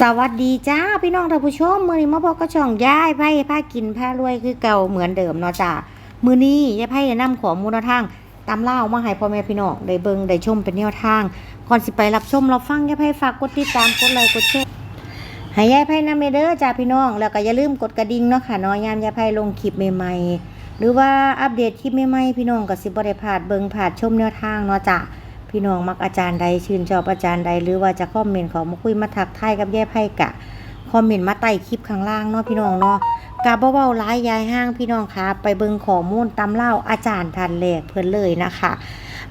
สวัสดีจ้าพี่น้องท่านผู้ชมมือนี้มาพบกับช่องยายไพ่ผ้ากินผ้ารวยคือเก่าเหมือนเดิมเนาะจ้ามือนี้ยายไพ่จะนำของมูลทางตามเล่ามาให้พ่อแม่พี่น้องได้เบิ่งได้ชมเป็นแนวทางก่อนสิไปรับชมเราฟังยายไพ่ฝากกดติดตามกดไลค์กดแชร์ให้ยายไพ่นำเด้อจ้าพี่น้องแล้วก็อย่าลืมกดกระดิ่งเนาะค่ะนาะยามยายไพ่ลงคลิปใหม่ๆหรือว่าอัปเดตคลิปใหม่ๆพี่น้องก็สิบ่ได้พลาดเบิ่งพลาดชมแนวทางเนาะจ้า พี่น้องมักอาจารย์ใดชื่นชอบอาจารย์ใด หรือว่าจะคอมเมนต์เขามาคุยมาทักทายกับแยายไพ่กะคอมเมนต์มาใต้คลิปข้างล่างเนาะพี่น้องเนาะกาบเว้าร้ายยายห้างพี่น้องคะไปเบิงข้อมูลตำเล่าอาจารย์ทันแรกเพิ่นเลยนะคะ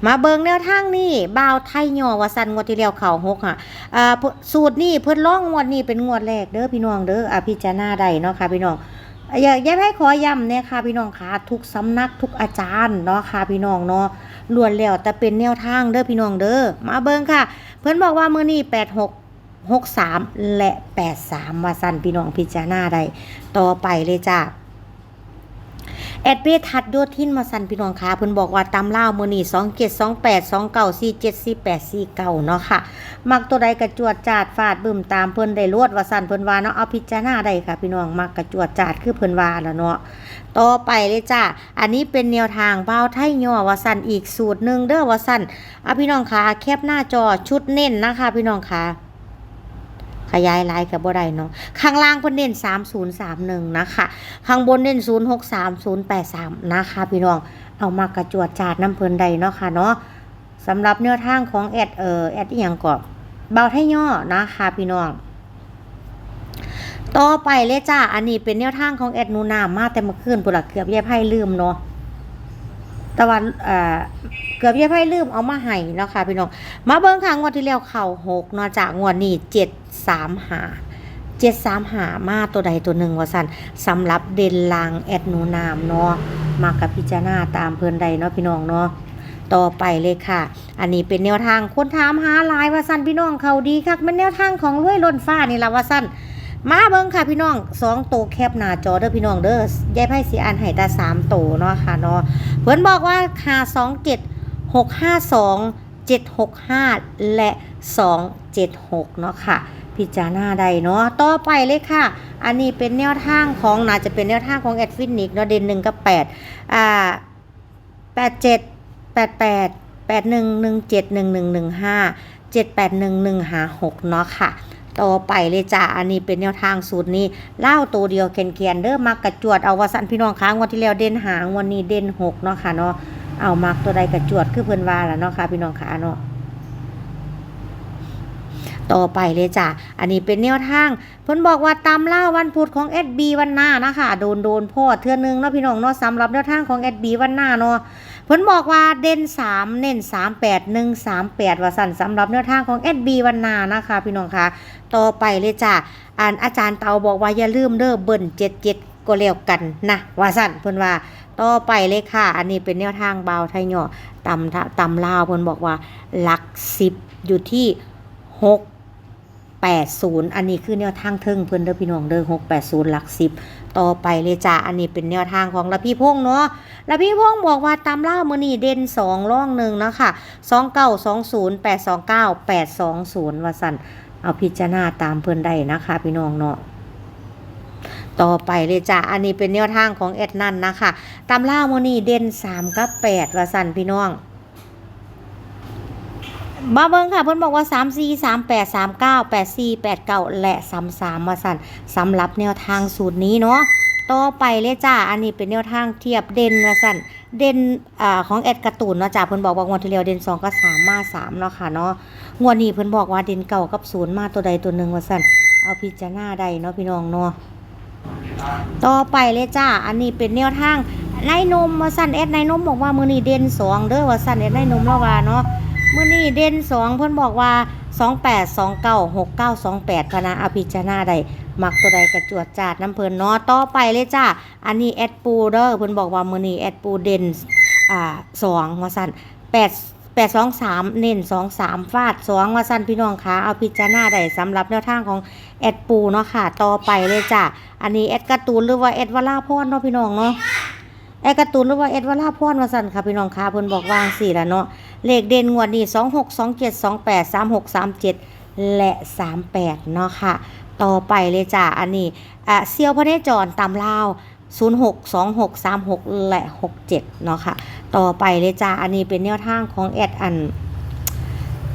มาเบิงแนวทางนี่บ่าวไทยย่อว่าซั่นงวดที่แล้วเข้าหกอะสูตรนี่เพิ่นร้องงวดนี้เป็นงวดแรกเด้อพี่น้องเด้ออะพิจารณาได้เนาะค่ะพี่น้อง อยากยายไพ่ขอย้ำเนี่ยค่ะพี่น้องค่ะทุกสำนักทุกอาจารย์เนาะค่ะพี่น้องเนาะล้วนแล้วแต่เป็นแนวทางเด้อพี่น้องเด้อมาเบิ่งค่ะ เพิ่นบอกว่ามื้อนี้86 63 และ 83ว่าสั่นพี่น้องพิจารณาได้ต่อไปเลยจ้า แอดเบทัดโยทินมาสั่นพี่น้องค่ะเพิ่นบอกว่าตามล่ามื้อนี้2728 2947 48 49เก้าเนาะค่ะ มักตัวใดกระจวดจาดฟาดบึ้มตามเพิ่นได้รวดว่าสั่นเพิ่นว่าเนาะเอาพิจารณาได้ค่ะ พี่น้องมักกระจวดจาดคือเพิ่นว่าแล้วเนาะต่อไปเลยจ้าอันนี้เป็นแนวทางเบ้าไทยย่อว่าสั่นอีกสูตรหนึ่งเด้อว่าสั่นเอาพี่น้องค่ะแคปหน้าจอชุดเน้นนะคะ พี่น้องค่ะ ขยายลายกับบ่ได้เนาะข้างล่างเพิ่นเน้น3031นะคะข้างบนเน้น063083นะคะพี่น้องเอามากระจวดจาดน้ำเพิ่นใดเนาะค่ะเนาะสำหรับแนวทางของแอดเอ่อแอดอีหยังก่อนเบาไทยย่อนะคะพี่น้องต่อไปเลยจ้า อันนี้เป็นแนวทางของแอดนูนามาแต่เมื่อคืนปุระเกือบแย่ไพ่ลืมเนาะต่วันเอ่อเกือบแย่ไพ่ลืมเอามาให้เนาะค่ะพี่น้อง มาเบิ้งค่ะงวดที่แล้วเข่าหกเนาะจากงวดนี้เจ็ด สามหาเจ็ดสามหามาตัวใดตัวหนึ่งว่าสันสำหรับเด่นลางแอดนูนามเนาะมากับพิจารณาตามเพิ่นใดเนาะพี่น้องเนาะต่อไปเลยค่ะ อันนี้เป็นแนวทางคนถามหาลายว่าสั้นพี่น้องเขาดีคักเป็นแนวทางของรวยล้นฟ้านี่ละว่าสั้นมาเบิ่งค่ะพี่น้องสองโตวแคบหน้าจอเด้อพี่น้องเด้อยายไพ่สีอันให้ต่สามโตวเนาะค่ะเนาะเพิ่อนบอกว่าหาสองเจ็ดหกห้าสองเจ็ดหกห้าและสองเจ็ดหกเนาะค่ะ พิจารณาได้เนาะต่อไปเลยค่ะ อันนี้เป็นแนวทางของน่าจะเป็นแนวทางของแอดฟินิกเนาะเด่นหนึ่งกับแปดอ่าแปดเจ็ดแปดแปดแปดหนึ่งหนึ่งเจ็ดหนึ่งหนึ่งหนึ่งห้าเจ็ดแปดหนึ่งหนึ่งหาหกเนาะค่ะต่อไปเลยจ้า อันนี้เป็นแนวทางสูตรนี้เล่าตัวเดียวแคนแคนๆเด้อมักระจวดเอาวาสันพี่น้องค้างวันที่แล้วเด่นหางวันนี้เด่นหกเนาะค่ะเนาะเอามักตัวใดกระจวดคือเพิ่อนว่าแล้วเนาะค่ะพี่น้องขาเนาะ ต่อไปเลยจ้ะ อันนี้เป็นแนวทางเพิ่นบอกว่าตามล่าวันพุธของ SB วันหน้านะคะโดนโดนพ่อเทือนึงเนาะพี่น้องเนาะสำหรับแนวทางของ SB วันหน้าเนาะเพิ่นบอกว่าเด่น3 เน้น3 8 1 3 8 ว่าสั่นสำหรับแนวทางของ SB วันหน้านะคะ พี่น้องคะต่อไปเลยจ้ะอ่านอาจารย์เตาบอกว่าอย่าลืมเด้อเบิ่น77ก็แล้วกันนะว่าสั่นเพิ่นว่าต่อไปเลยค่ะ อันนี้เป็นแนวทางเบาไทยเนาะตำตำลาวเพิ่นบอกว่าหลัก10อยู่ที่6 80 อันนี้คือแนวทางเทิงเพิ่นเด้อพี่น้องเด้อ680 หลัก10ต่อไปเลยจ้าอันนี้เป็นแนวทางของละพี่พงษ์เนาะละพี่พงษ์บอกว่าตามล่ามือนี้เด่น2ร่องหนึ่งเนาะคะ2920 829 820ว่าสันเอาพิจารณาตามเพิ่อนได้นะคะ พี่น้องเนาะต่อไปเลยจ้าอันนี้เป็นแนวทางของแอดนันนะคะ ตามล่ามือนี้เด่น3กับ8ว่าสั่นพี่น้อง มาเบิ่งค่ะเพิ่นบอกว่า 3 4 3 8 3 9 8 4 8 9 และ 3 3 มาสั่นสำหรับแนวทางสูตรนี้เนาะต่อไปเลยจ้า อันนี้เป็นแนวทางเทียบเด่นมาสั่นเด่นอ่าของแอดการ์ตูนเนาะจ้าเพิ่นบอกว่างวดที่แล้วเด่น2กับ3มา3เนาะค่ะเนาะงวดนี้เพิ่นบอกว่าเด่นเก่ากับ0มาตัวใดตัวหนึ่งว่าสั่นเอาพิจารณาได้เนาะพี่น้องเนาะต่อไปเลยจ้า อันนี้เป็นแนวทางนายนมว่าสั่นแอดนายนมบอกว่ามือนี้เด่นสองเด้อว่าสั่นแอดนายนมแล้วว่าเนาะ มื่อนี้เด่นสองเพิ่นบอกว่า28 29 69 28พนะอภิจารณาได้มักตัวใดกระจวดจาดน้ำเพิ่นเนาะต่อไปเลยจ้าอันนี้แอดปูเด้อเพิ่นบอกว่ามื้อนี้แอดปูเด่นอ่า2ว่าซั่น8 8 2 3เน้น2 3ฟาด2ว่าซันพี่น้องคะเอาพิจารณาได้สำหรับแนวทางของแอดปูเนาะค่ะต่อไปเลยจ้าอันนี้แอดการ์ตูนหรือว่าแอดวราพรเนาะพี่น้องเนาะแอดการ์ตูนหรือว่าแอดวราพรว่าซันค่ะพี่น้องคะเพิ่นบอกวางซี่ละเนาะ เลขเด่นงวดนี้26 27 28 36 37และ38เนาะค่ะ ต่อไปเลยจ้าอันนี้อะเซียวพระเนจรตำลาว06 26 36และ67เนาะค่ะ ต่อไปเลยจ้าอันนี้เป็นแนวทางของแอดอัน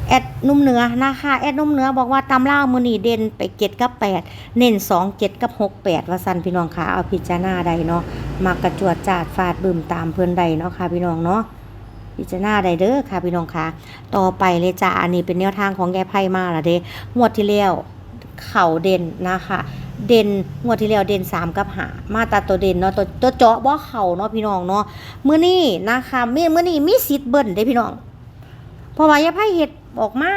แอดนุ่มเนื้อนะคะแอดนุ่มเนื้อบอกว่าตำล่าวมือนีเด่นไปเจ็ดกับแปดเน้นสองเจ็ดกับหกแปดว่าสันพี่น้องค่ะเอาพิจารณาใดเนาะมากระจวดจาดฟาดบึมตามเพื่อนใดเนาะค่ะพี่น้องเนาะ พิจารณาใดเด้อค่ะพี่น้องค่ะ ต่อไปเลยจ้าอันนี้เป็นแนวทางของแกไพ่มาละเด้งวดที่แล้วเข่าเด่นนะคะเด่นงวดที่แล้วเด่นสามกับหามาตาตัวเด่นเนาะตัวตัวเจาะบ่เข่าเนาะพี่น้องเนาะมื้อนี้นะคะมีมื้อนี้มีสิทธิ์เบิ่นเด้พี่น้องเพราะว่ายาไพ่เห็ดออกมา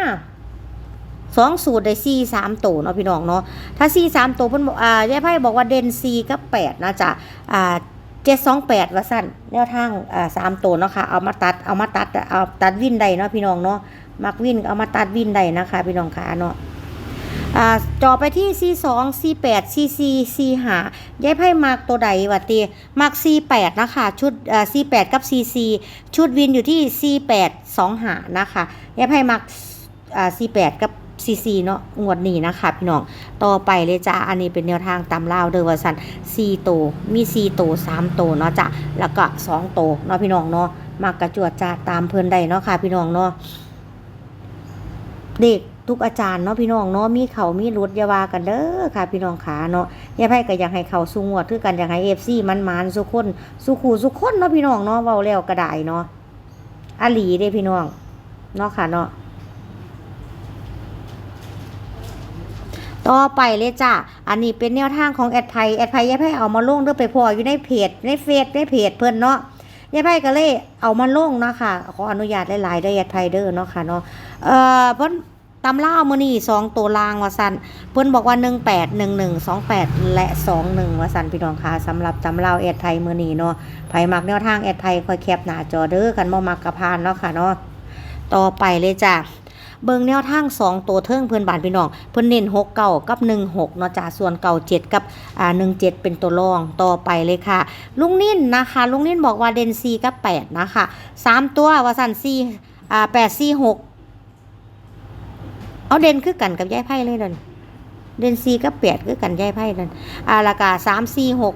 สองสูตรได้สี่สามตัวเนาะพี่น้องเนาะถ้าสี่สามตัวเพิ่นบอกอ่ายาไพ่บอกว่าเด่นสี่กับแปดนะจ๊ะอ่า เจ็ดสองแปดว่าสั้นแนวทางอ่าสามตัวเนาะค่ะเอามาตัดเอามาตัดเอาตัดวินใดเนาะพี่น้องเนาะมักวินเอามาตัดวินใดนะคะ พี่น้องค่ะเนาะอ่าจอไปที่ C2 C8 CC C5 ยายไพ่มักตัวใดวะตีมัก C8 นะคะชุดอ่า C8 กับ CC ชุดวินอยู่ที่ C8 2หานะคะยายไพ่มักอ่า C8 กับ CC เนาะงวดนี้นะคะพี่น้องต่อไปเลยจ้าอันนี้เป็นแนวทางตำลาวเดอว่าสัน4โตมี4โตว3โตเนาะจ้ะแล้วก็2โตเนาะพี่น้องเนาะมากระจวดจ้าตามเพื่อนใดเนาะค่ะพี่น้องเนาะเด็กทุกอาจารย์เนาะพี่น้องเนาะมีเขามีรุดยาวากันเด้อค่ะ พี่น้องขาเนาะยายไพ่ก็อยากให้เขาสูงวดคือกันอยากให้เอฟซีมันมันสุกคนสุขูสุขคนเนาะพี่น้องเนาะเว้าแล้วก็ไดเนาะอาหลีเด้พี่น้องเนาะค่ะเนาะ ต่อไปเลยจ้ะ อันนี้เป็นแนวทางของแอดไพแอดไพยายไพ่เอามาลงเด้อไปพออยู่ในเพจในเฟซในเพจเพิ่อนเนาะยายไพ่ก็เลยเอามาลงเนาะค่ะ ขออนุญาตหลายๆได้แอดไพเด้อเนาะค่ะเนาะ เอ่อเพิ่นตำล่าวมื้อนี้2ตัวลางวาซั่นเพิ่อนบอกว่า18 11 28และ21ว่าซั่นพี่น้องค่ะสำหรับตำล่าวแอดไทยมือนี้เนาะไผมักแนวทางแอดไทยค่อยแคปหน้าจอเด้อกันบ่มักกระพานเนาะค่ะเนาะต่อไปเลยจ้ะ เบิงแนวทาง 2 ตัวเทิงเพื่อนบานพี่น้อง เพิ่อนเน้น6เก่ากับ 16เนาะจ้ะส่วนเก่า7กับอ่า17 เป็นตัวรองต่อไปเลยค่ะ ลุงนิ่นนะคะ ลุงนิ่นบอกว่าเด่น4กับ 8 นะคะสามตัวว่าสั่น4อ่า8 4 6 เอาเด่นคือกันกับยายไพ่เลยนั่นเด่น4กับ8คือกันยายไพ่นั่นอ่าแล้วก็3 4 6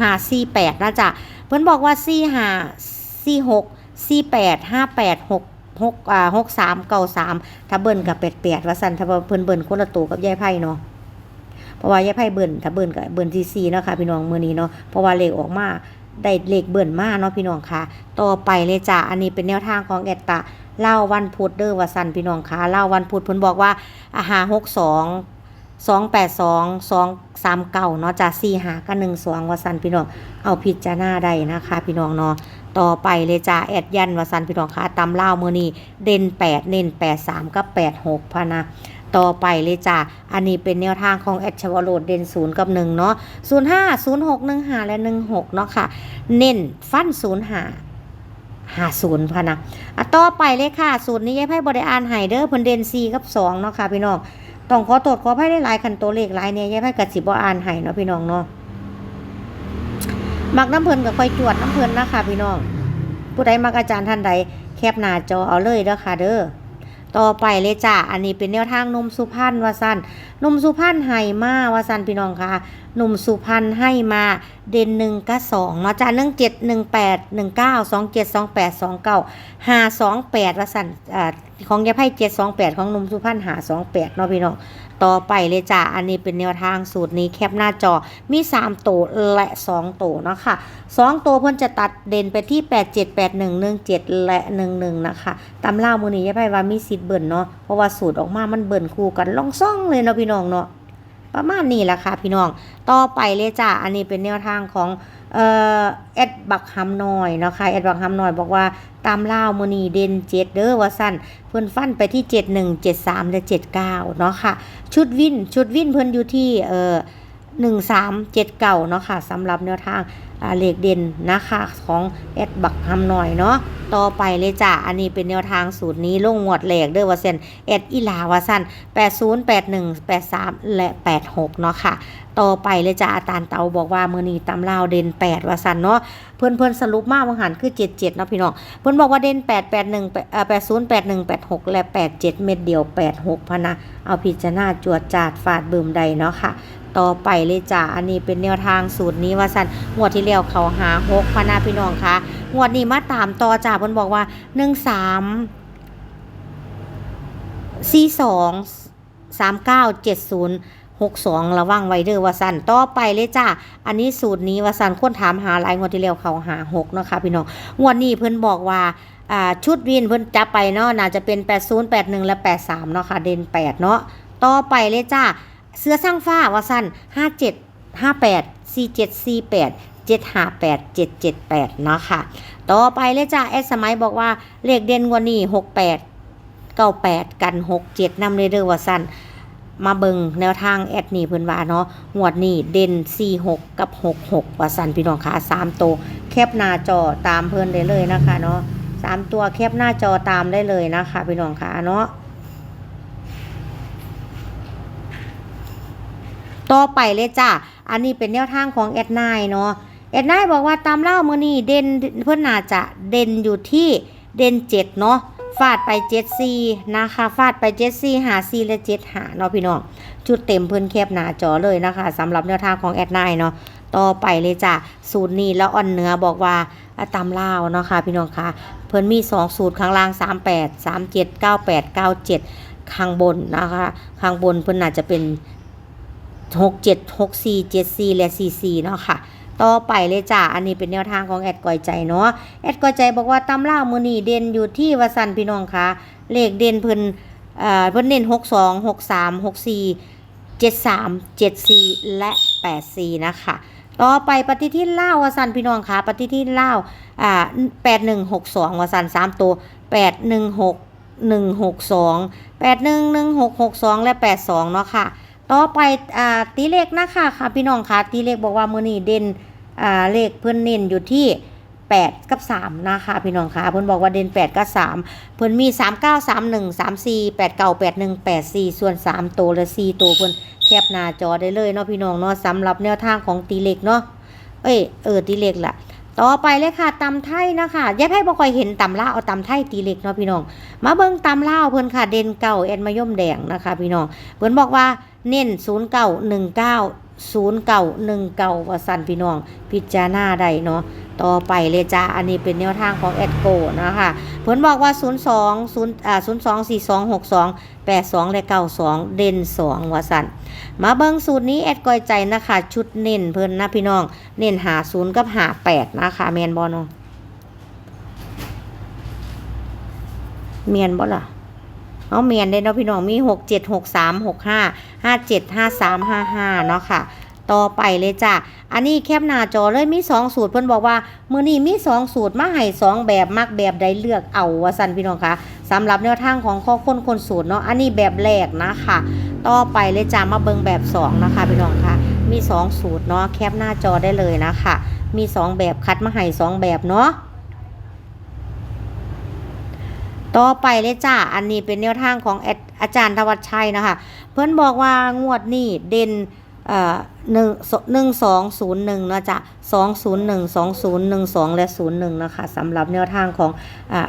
5 4 8นะจ๊ะเพิ่อนบอกว่า4 5 4 6 4 8 5 8 6หก อ่าหกสามเก้าสามถ้าเบิ่นกับแปดแปดว่าสันถ้าเพิ่นเบิ่นคนละตัวกับยายไพ่เนาะเพราะว่ายายไพ่เบิ่นถ้าเบิ่นกับเบิ่นซีซีเนาะค่ะพี่น้องมือนี้เนาะเพราะว่าเลขออกมาได้เลขเบิ่นมาเนาะพี่น้องค่ะ ต่อไปเลยจ้ะอันนี้เป็นแนวทางของแอตตาเล่าวันพุธเด้อว่าสันพี่น้องค่ะเล่าวันพุธเพิ่นบอกว่าอาหาหกสองสองแปดสองสองสามเก้าเนาะจ้ะสี่หากับหนึ่งสองว่าสันพี่น้องเอาพิจารณาได้นะคะ พี่น้องเนาะ ต่อไปเลยจ้าแอดยันวสันพี่น้องค่ะตำเล่ามือนี้เด่น8เน้น8 3กับ8 6พะนะต่อไปเลยจ้าอันนี้เป็นแนวทางของแอดชวโรดเด่น0กับ1เนาะ05 06 15และ16เนาะค่ะ เน้นฟัน05 50พะนะอะต่อไปเลยค่ะสูตรนี้ยายไพ่บริอานไฮเดอร์เพิ่นเด่น4กับ2เนาะค่ะพี่น้อง ต้องขอตรวจขอไพ่ได้หลายคันตัวเลขหลายเนี่ยยายไพ่กัดสิบ่อ่านไห้เนาะพี่น้องเนาะ มักน้ำเพลินกับค่อยจวดน้ำเพลินนะคะพี่น้องผู้ใดมักอาจารย์ท่านใดแคปหน้าจอเอาเลยเด้อค่ะเด้อต่อไปเลยจ้ะอันนี้เป็นแนวทางนมสุพรรณวาสันนมสุพรรณให้มาวาสันพี่น้องค่ะนมสุพรรณให้มาเด่นหนึ่งกับสองเนาะจ้ะหนึ่งเจ็ดหนึ่งแปดหนึ่งเก้าสองเจ็ดสองแปดสองเก้าห้าสองแปดวาสันอ่าของยาไพ่เจ็ดสองแปดของนมสุพรรณหาสองแปดเนาะพี่น้อง ต่อไปเลยจ้ะอันนี้เป็นแนวทางสูตรนี้แคปหน้าจอมี 3 ตัวและ 2 ตัวเนาะคะ2ตัวเพิ่นจะตัดเด่นไปที่ 8 7 8 1 1 7 และ 11 นะคะตำเล่ามือนี้ยายไพว่ามีสิทธิ์เบิ่นเนาะเพราะว่าสูตรออกมามันเบิ่นคู่กันล่องซ่องเลยเนาะพี่น้องเนาะ ประมาณนี้แหละค่ะพี่น้อง ต่อไปเลยจ้ะอันนี้เป็นแนวทางของเอ่อแอดบักฮัมน้อยเนาะค่ะแอดบักฮัมน้อยบอกว่าตามล่าวมือนีเดนเจ็ดเด้อว่าสั้นเพิ่นฟันไปที่71 73และ79เก้าเนาะค่ะ ชุดวินชุดวินเพิ่นอยู่ที่เอ่อ1379เจ็ดเก้าเนาะค่ะสำหรับแนวทางเลขเด่นนะคะของแอดบักทำหน่อยเนาะ ต่อไปเลยจ้ะ อันนี้เป็นแนวทางสูตรนี้ลงงวดแหลกเด้อว่าเซนแอดอีลาวาสัน80 81 83 และ 86 เนาะค่ะ ต่อไปเลยจ้ะอาจารย์เตาบอกว่ามือนี้ตำลาวเด่น8วาสันเนาะเพื่อนเพื่อนสรุปมากบางหันคือ 77เนาะพี่น้องเพื่อนบอกว่าเด่น 8 81เอ่อ80 81 86 และ 87 เม็ดเดียว 86พะนะเอาพิจารณาจวดจาดฟาดบืมใดเนาะค่ะ ต่อไปเลยจ้ะอันนี้เป็นแนวทางสูตรนี้ว่าสันงวดที่แล้วเขาหาหกพนาพี่น้องคะงวดนี้มาตามต่อจ้าเพิ่นบอกว่าหนึ่งสามสี่สองสามเก้าเจ็ดศูนย์หกสองระวังไว้เด้อว่าสันต่อไปเลยจ้า อันนี้สูตรนี้ว่าสันคนถามหาหลายงวดที่แล้วเขาหาหกนะคะพี่น้อง งวดนี้เพิ่นบอกว่าชุดวินเพิ่นจับไปเนาะน่าจะเป็น 80 81 และ 83 เนาะค่ะ เด่น8 เนาะ ต่อไปเลยจ้า เสื้อสร้างฟ้าว่าสั้น57 58 47 48 758 778 เนาะค่ะ ต่อไปเลยจ้าแอดสมัยบอกว่า เลขเด่นกว่านี้ 68 98 กัน 67นำเลยเด้อว่าสั้นมาเบิงแนวทางแอดนี่เพิ่อนว่าเนาะงวดนี้เด่น 46 กับ 66 ว่าสั้นพี่น้องค่ะ3ตัวแคปหน้าจอตามเพิ่อนได้เลยนะคะเนาะสามตัวแคปหน้าจอตามได้เลยนะคะพี่น้องค่ะเนาะ ต่อไปเลยจ้ะ อันนี้เป็นแนวทางของแอดไนเนาะ แอดไนบอกว่าตามเล่ามือนี้เด่นเพื่อนน่าจะเด่นอยู่ที่เด่นเจ็ดเนาะฟาดไปเจ็ดซีนะคะฟาดไปเจ็ดซีหาซีและเจ็ดหาเนาะพี่น้องชุดเต็มเพื่อนแคปหน้าจอเลยนะคะสำหรับแนวทางของแอดไนเนาะต่อไปเลยจ้ะสูตรนี้แล้วอ่อนเนื้อบอกว่าตามเล่าเนาะค่ะพี่น้องค่ะเพิ่นมี 2 สูตรข้างล่าง 38 37 98 97 ข้างบนนะคะ ข้างบนเพิ่นน่าจะเป็น 67 64 74และ44เนาะค่ะ ต่อไปเลยจ้าอันนี้เป็นแนวทางของแอดก้อยใจเนาะแอดก้อยใจบอกว่าตำล่ามือนีเด่นอยู่ที่วสันพี่น้องค่ะ เลขเด่นเพิ่นเอ่อเพิ่นเน้น62 63 64 73 74 และ 84 นะคะ ต่อไปปฏิทินเล่าวสันพี่น้องค่ะ ปฏิทินเล่าอ่าแปดหนึ่งหกสองวสันสามตัวแปดหนึ่งหกหนึ่งหกสองแปดหนึ่งหนึ่งหกหกสองและแปดสองเนาะค่ะ ต่อไปอ่าตีเลขนะคะค่ะพี่น้องค่ะตีเลขบอกว่ามือนี้เด่นอ่าเลขเพื่อนเน้นอยู่ที่ 8 กับ 3 นะคะพี่น้องค่ะเพิ่อนบอกว่าเด่น 8 กับ 3 เพิ่อนมี 3 9 3 1 3 4 8 9 8 1 8 4 ส่วน 3 ตัวและ4ตัวเพิ่อนแคปหน้าจอได้เลยเนาะพี่น้องเนาะสำหรับแนวทางของตีเลขเนาะเอ้ยเออตีเลขล่ะ ต่อไปเลยค่ะตำไทยนะคะยายไพ่บ่ค่อยเห็นตำลาเอาตำไทยตีเล็กเนาะพี่น้อง มาเบิ่งตำลาเพิ่นค่ะ เด่นเก่าแอนมาย่มแดงนะคะ พี่น้อง เพิ่นบอกว่าเน้น 0 9 1 9 0 9 1 9ว่าสันพี่น้อง พิจารณาได้เนาะต่อไปเลยจ้า อันนี้เป็นแนวทางของแอดโกนะคะเพิ่นบอกว่า 0 2 0อ่า0 2 4 2 6 2 8 2 และ 92 เด่น 2ว่าสันมาเบิ่งสูตรนี้แอดก้อยใจนะคะ ชุดเน้นเพิ่นนะพี่น้อง เน้นหาศูนย์กับหาแปดนะคะแมนบอเนาะเมียนบ่ล่ะ เอาเมียนได้เนาะพี่น้องมีหกเจ็ดหกสามหกห้าห้าเจ็ดห้าสามห้าห้าเนาะค่ะ ต่อไปเลยจ้ะ อันนี้แคปหน้าจอเลยมีสองสูตรเพิ่นบอกว่า มื้อนี้มีสองสูตรมาให้สองแบบมักแบบใดเลือกเอาว่าซั่นพี่น้องคะสำหรับแนวทางของข้อค้นคนสูตรเนาะอันนี้แบบแรกนะคะต่อไปเลยจ้ามาเบิงแบบสองนะคะพี่น้องคะมีสองสูตรเนาะแคปหน้าจอได้เลยนะคะมีสองแบบคัดมาให้สองแบบเนาะ ต่อไปเลยจ้า อันนี้เป็นแนวทางของออาจารย์ธวัชชัยนะคะ เพื่อนบอกว่างวดนี้เด่นหนึ่งหนึ่งสองศูนย์หนึ่งนะจ้ะสองศูนย์หนึ่งสองศูนย์หนึ่งสองและศูนย์หนึ่งนะคะสำหรับแนวทางของ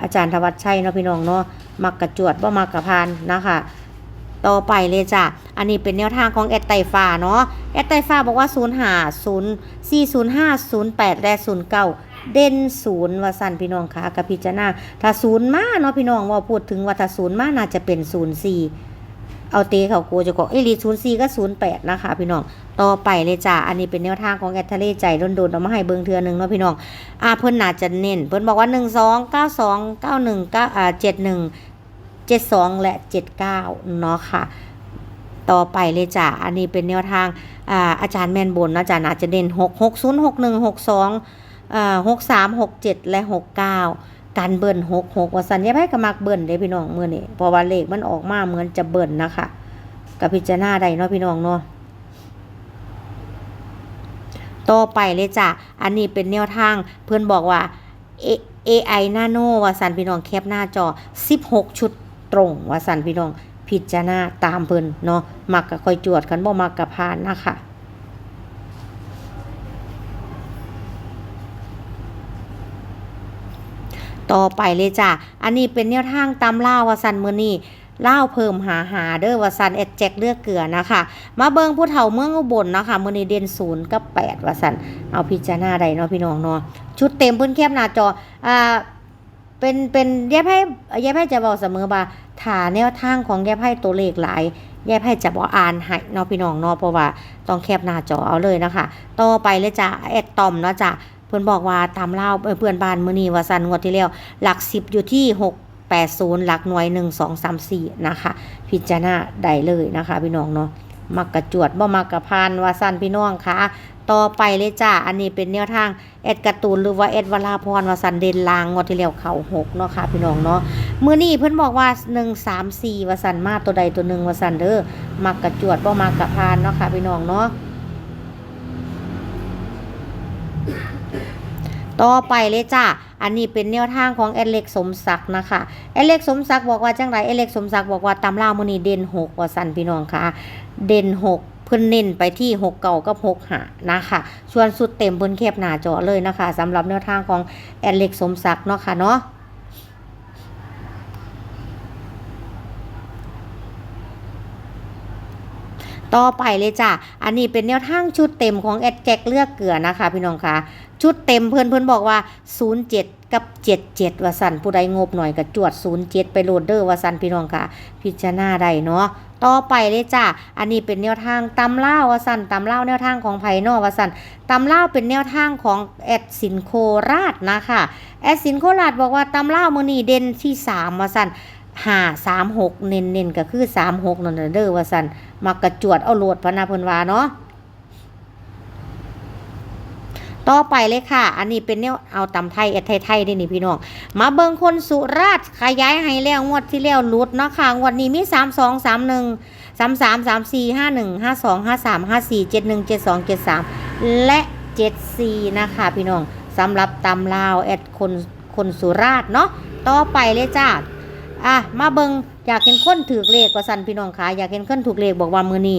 อาจารย์ธวัชชัยนะพี่น้องเนาะมักกระจวดว่ามักกระพานนะคะต่อไปเลยจ้ะ อันนี้เป็นแนวทางของแอดไตฟ้าเนาะ แอดไตฟ้าบอกว่า 0 5 0 4 0 5 0 8 และ 0 9 เด่นศูนย์ว่าสั่นพี่น้องคะกับพิจารณาถ้าศูนย์มาเนาะพี่น้องว่าพูดถึงว่าถ้าศูนย์มาน่าจะเป็นศูนย์สี่เอาเตะเขาโกจะก็เอลีศูนย์สี่ก็ศูนย์แปดนะคะ พี่น้องต่อไปเลยจ้ะอันนี้เป็นแนวทางของแอดทเลใจโดนๆเอามาให้เบิ่งเทือหนึงเนาะพี่น้องอ่าเพิ่นน่าจะเน้นเพิ่นบอกว่า1 2 9 2 9 1 9อ่า71 72และ79เก้าเนาะค่ะต่อไปเลยจ้ะ อันนี้เป็นแนวทางอ่าอาจารย์แมนบนนะอาจารย์อาจจะเด่น6 6 0 6 1 6 2อ่ หกสา6 3 6 7และ6 9การเบิ่น6 6ว่าสัญญาไพ่กมักเบิ่นเด้พี่น้องเมื้อนี้พราะว่าเลขมันออกมาเหมือนจะเบิ่นนะคะกับพิจารณาได้เนาะพี่น้องเนาะต่อไปเลยจ้ะ อันนี้เป็นแนวทาง เพื่อนบอกว่า A- AI Nano ว่าสันพี่น้องแคปหน้าจอ 16 ชุดตรงว่าสันพี่น้อง พิจารณาตามเพิ่นเนาะมักก็ค่อยจวดคันบ่มักก็ผ่านนะคะ ต่อไปเลยจ้ะ อันนี้เป็นแนวทางตามล่าวาสันมือนี่ล่าเพิ่มหาหาเด้อวาสันเอ็ดแจ็คเลือกเกลือนะคะ มาเบิงผู้เฒ่าเมืองอุบลนะคะมือนี่เด่นศูนย์กับแปดวาสันเอาพิจารณาได้เนาะพี่น้องเนาะชุดเต็มเพื้นแคบหน้าจออ่าเป็นเป็นแย่ไพ่แย่ไพ่จะบอกเสมอว่าฐานแนวทางของแย่ไพ่ตัวเลขหลายแย่ไพ่จะบอกอ่านให้เนาะพี่น้องเนาะเพราะว่าต้องแคบหน้าจอเอาเลยนะคะ ต่อไปเลยจ้ะแอดตอมเนาะจ้ะ พื่อนบอกว่าตามเล่าเพื่อนบ้านมือนีว่าสันงวดที่แล้วหลักสิบอยู่ที่หกแปดศูนย์หลักหน่วยหนึ่งสองสามสี่นะคะ พิจารณาได้เลยนะคะ พี่น้องเนาะมักกระจวดบ่มักกระพานว่าสันพี่น้องค่ะต่อไปเลยจ้าอันนี้เป็นแนวทางแอดกร์ตูนหรือว่าแอดวราพรว่าสันเดนลางงวดที่แล้วเขาหกเนาะค่ะพี่น้องเนาะมือนี้เพื่อนบอกว่าหนึ่งสามสี่ว่าสันมาตัวใดตัวหนึ่งว่าสันเด้อมักกระจวดบ่มักกระพานเนาะค่ะพี่น้องเนาะ ต่อไปเลยจ้าอันนี้เป็นแนวทางของแอดเล็กสมศักดิ์นะคะแอดเล็กสมศักดิ์บอกว่าจังไรแอดเล็กสมศักดิ์บอกว่าตำรามนีเด่นหกว่าสันพี่น้องค่ะ เด่นหกเพิ่นเน้นไปที่หกเก่ากับหกหานะคะชวนสุดเต็มบนแคบหน้าจอเลยนะคะสำหรับแนวทางของแอดเล็กสมศักดิ์เนาะค่ะเนาะ ต่อไปเลยจ้ะ อันนี้เป็นแนวทางชุดเต็มของแอดแจ็คเลือกเกลือนะคะ พี่น้องคะชุดเต็มเพื่อนเพื่อนบอกว่า 07 กับ 77ว่าสันผู้ใดงบหน่อยกับจวด 07 ไปโหลดเดอร์ว่าสันพี่น้องค่ะพิจารณาได้เนาะต่อไปเลยจ้ะ อันนี้เป็นแนวทางตำเล่าว่าสันตำเล่าแนวทางของไพนอว่าสันตำเล่าเป็นแนวทางของแอดสินโคราชนะคะ แอดสินโคราชบอกว่าตำเล่ามือนีเด่นที่3ว่าสัน ห้าสามหกเน้นเน้นๆก็คือสามหกนั่นน่ะเด้อว่าสันมักระจวดเอาโหลดพนาเพิ่นว่าเนาะต่อไปเลยค่ะ อันนี้เป็นแนวเอาตำไทยเอ็ดไทยๆได้นี่พี่น้อง มาเบิงคนสุราษฎร์ขยายให้แล้วงวดที่แล้วลุดเนาะค่ะงวดนี้มี3 2 3 1 3 3 3 4 5 1 5 2 5 3 5 4 7 1 7 2 7 3และ7 4นะคะพี่น้องสำหรับตำลาวแอดคนคนสุราษฎร์เนาะ ต่อไปเลยจ้า อะมาเบิงอยากเห็นคนถือเลขว่าสันพี่น้องคะอยากเห็นคนถูกเลขบอกว่ามือนี้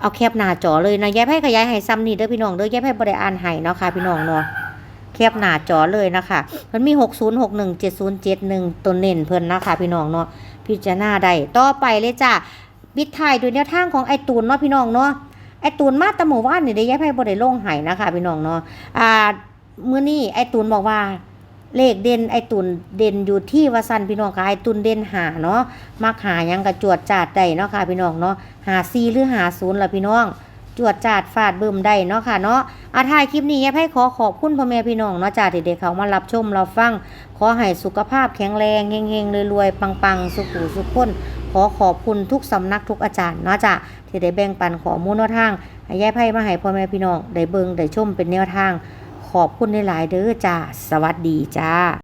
เอาแคปหน้าจอเลยนะแย้ไพ่ขยายให้ซ้ำนี่เด้อพี่น้องเด้อแย้ไพ่บริอ่านให้เนาะค่ะพี่น้องเนาะแคปหน้าจอเลยนะคะมันมี6061 7071ตัวเน้นเพิ่นนะคะพี่น้องเนาะพิจารณาได้ต่อไปเลยจ้าบิดไท้ายด้วยแนวทางของไอตูนเนาะพี่น้องเนาะไอตูนมาตะหมู่ว่านนี่ได้แย้ไพ่บ่ได้ลงให้นะคะพี่น้องเนาะอ่ามื้อนี้ไอตูนบอกว่า เลขเด่นไอตุนเด่นอยู่ที่วาสันพี่น้องค่ะไอตุนเด่นหาเนาะมักหายังกระจวดจาดได้เนาะค่ะพี่น้องเนาะหาซีหรือหาศูนย์ล่ะพี่น้อง จวดจาดฟาดเบิ่มได้เนาะค่ะเนาะอาถ่ายคลิปนี้ยายไพ่ขอขอบคุณพ่อแม่พี่น้องเนาะจ้าที่ได้เขามารับชมเราฟัง ขอให้สุขภาพแข็งแรงเฮงๆรวยๆปังๆ สุขุสุขคนขอขอบคุณทุกสำนักทุกอาจารย์เนาะจ้าที่ได้แบ่งปันขอมูลแนวทางให้ยายไพ่มาให้พ่อแม่พี่น้องได้เบิ่งได้ชมเป็นแนวทาง ขอบคุณหลาย ๆ เด้อจ้า สวัสดีจ้า